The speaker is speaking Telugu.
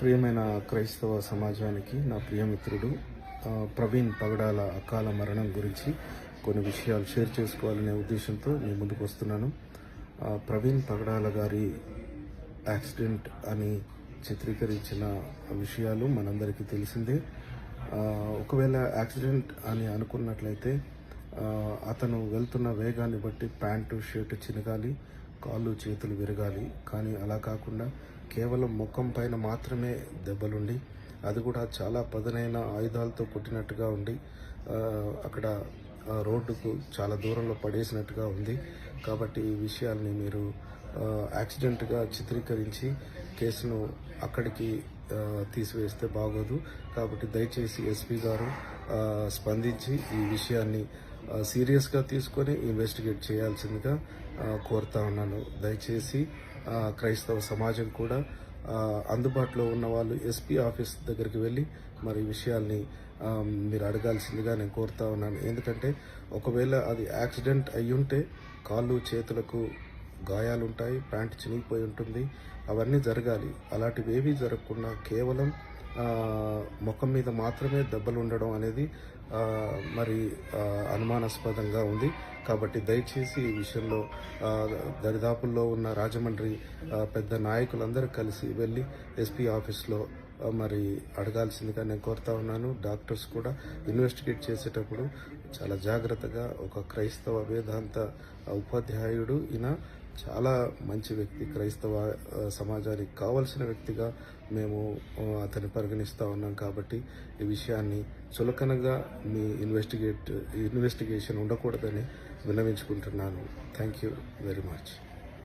ప్రియమైన క్రైస్తవ సమాజానికి నా ప్రియమిత్రుడు ప్రవీణ్ పగడాల అకాల మరణం గురించి కొన్ని విషయాలు షేర్ చేసుకోవాలనే ఉద్దేశంతో నేను ముందుకు వస్తున్నాను. ప్రవీణ్ పగడాల గారి యాక్సిడెంట్ అని చిత్రీకరించిన విషయాలు మనందరికీ తెలిసిందే. ఒకవేళ యాక్సిడెంట్ అని అనుకున్నట్లయితే అతను వెళ్తున్న వేగాన్ని బట్టి ప్యాంటు షర్టు చినగాలి కాళ్ళు చేతులు విరగాలి. కానీ అలా కాకుండా కేవలం ముఖం పైన మాత్రమే దెబ్బలుండి అది కూడా చాలా పదునైన ఆయుధాలతో కొట్టినట్టుగా ఉండి అక్కడ రోడ్డుకు చాలా దూరంలో పడేసినట్టుగా ఉంది. కాబట్టి ఈ విషయాల్ని మీరు యాక్సిడెంట్గా చిత్రీకరించి కేసును అక్కడికి తీసివేస్తే బాగోదు. కాబట్టి దయచేసి ఎస్పీ గారు స్పందించి ఈ విషయాన్ని సీరియస్గా తీసుకొని ఇన్వెస్టిగేట్ చేయాల్సిందిగా కోరుతా ఉన్నాను. దయచేసి క్రైస్తవ సమాజం కూడా అందుబాటులో ఉన్న వాళ్ళు ఎస్పీ ఆఫీస్ దగ్గరికి వెళ్ళి మరి విషయాల్ని మీరు అడగాల్సిందిగా నేను కోరుతా ఉన్నాను. ఎందుకంటే ఒకవేళ అది యాక్సిడెంట్ అయ్యుంటే కాళ్ళు చేతులకు గాయాలుంటాయి ప్యాంట్ చినిగిపోయి ఉంటుంది. అవన్నీ జరగాలి. అలాంటివి ఏవీ జరగకుండా కేవలం ముఖం మీద మాత్రమే దెబ్బలు ఉండడం అనేది మరి అనుమానాస్పదంగా ఉంది. కాబట్టి దయచేసి ఈ విషయంలో దరిదాపుల్లో ఉన్న రాజమండ్రి పెద్ద నాయకులందరూ కలిసి వెళ్ళి ఎస్పీ ఆఫీస్లో మరి అడగాల్సిందిగా నేను కోరుతా ఉన్నాను. డాక్టర్స్ కూడా ఇన్వెస్టిగేట్ చేసేటప్పుడు చాలా జాగ్రత్తగా ఒక క్రైస్తవ వేదాంత ఉపాధ్యాయుడు ఈయన చాలా మంచి వ్యక్తి. క్రైస్తవ సమాజానికి కావలసిన వ్యక్తిగా మేము అతన్ని పరిగణిస్తూ ఉన్నాం కాబట్టి ఈ విషయాన్ని చులకనగా మీ ఇన్వెస్టిగేట్ ఇన్వెస్టిగేషన్ ఉండకూడదని విన్నవించుకుంటున్నాను. Thank you very much.